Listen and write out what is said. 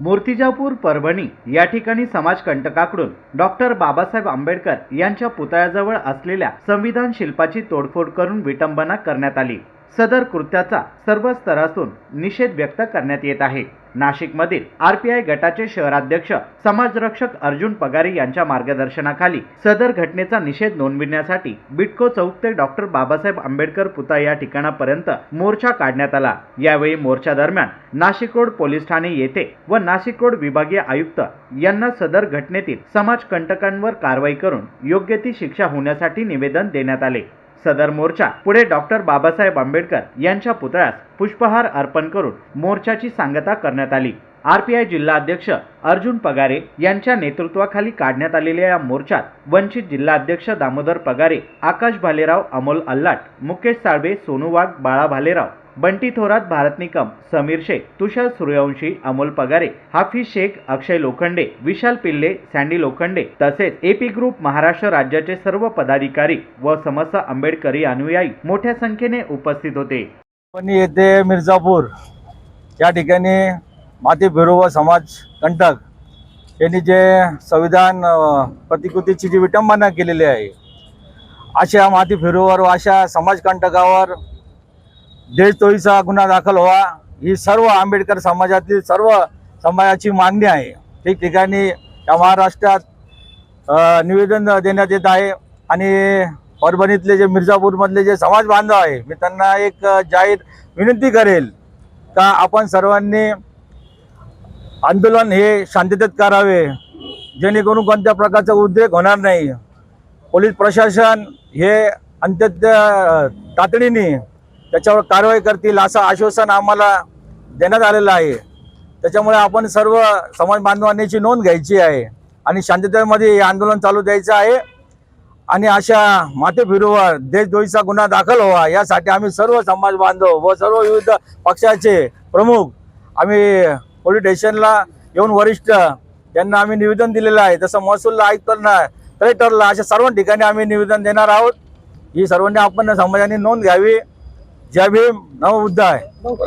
मूर्तिजापूर परभणी या ठिकाणी समाजकंटकाकडून डॉक्टर बाबासाहेब आंबेडकर यांच्या पुतळ्याजवळ असलेल्या संविधान शिल्पाची तोडफोड करून विटंबना करण्यात आली. सदर कृत्याचा सर्व स्तरातून निषेध व्यक्त करण्यात येत आहे. नाशिकमधील आर पी आय गटाचे शहराध्यक्ष समाजरक्षक अर्जुन पगारे यांच्या मार्गदर्शनाखाली सदर घटनेचा निषेध नोंदविण्यासाठी बिटको चौक ते डॉक्टर बाबासाहेब आंबेडकर पुतळा या ठिकाणापर्यंत मोर्चा काढण्यात आला. यावेळी मोर्चा दरम्यान नाशिक रोड पोलीस ठाणे येथे व नाशिक रोड विभागीय आयुक्त यांना सदर घटनेतील समाजकंटकांवर कारवाई करून योग्य ती शिक्षा होण्यासाठी निवेदन देण्यात आले. सदर मोर्चा. पुढे डॉक्टर बाबासाहेब आंबेडकर यांच्या पुतळ्यास पुष्पहार अर्पण करून मोर्चाची सांगता करण्यात आली. आरपीआय जिल्हा अध्यक्ष अर्जुन पगारे यांच्या नेतृत्वाखाली काढण्यात आलेल्या या मोर्चात वंचित जिल्हा अध्यक्ष दामोदर पगारे आकाश भालेराव अमोल अल्लाट मुकेश साळवे सोनू वाघ बाळा भालेराव बंटी थोरात भारत निकम समीर शेख तुषार सूर्यवंशी अमोल पगारे हाफिज शेख अक्षय लोखंडे विशाल पिल्ले सँडी लोखंडे तसेच एपी ग्रुप महाराष्ट्र राज्याचे सर्व पदाधिकारी व समस्त आंबेडकरी अनुयायी मोठ्या संख्येने उपस्थित होते. पण येथे मिर्झापूर या ठिकाणी माती फिरू व समाज कंटक यांनी जे संविधान प्रतिकृतीची जी विटंबना केलेली आहे अशा माती फिरूवर व अशा समाजकंटकावर देशद्रोहीचा गुन्हा दाखल व्हा ही सर्व आंबेडकर समाजातील सर्व समाजाची मागणी आहे. ठिकठिकाणी या महाराष्ट्रात निवेदन देण्यात येत आहे आणि परभणीतले जे मिर्झापूरमधले जे समाज बांधव आहे मी त्यांना एक जाहीर विनंती करेल का आपण सर्वांनी आंदोलन हे शांततेत करावे जेणेकरून कोणत्या प्रकारचा उद्रेक होणार नाही. पोलीस प्रशासन हे अंत्यत तातडीने त्याच्यावर कारवाई करतील असं आश्वासन आम्हाला देण्यात आलेलं आहे. त्याच्यामुळे आपण सर्व समाज बांधवांची नोंद घ्यायची आहे आणि शांततेमध्ये हे आंदोलन चालू द्यायचं आहे. आणि अशा मातेफिरूवर देशद्रोहीचा गुन्हा दाखल व्हावा यासाठी आम्ही सर्व समाज बांधव व सर्व विविध पक्षाचे प्रमुख आम्ही पोलीस स्टेशनला येऊन वरिष्ठ यांना आम्ही निवेदन दिलेलं आहे. तसं महसूल आयुक्तांना कलेक्टरला अशा सर्व ठिकाणी आम्ही निवेदन देणार आहोत. ही सर्वांनी आपण समाजाने नोंद घ्यावी. जय भीम नव बुद्ध आहे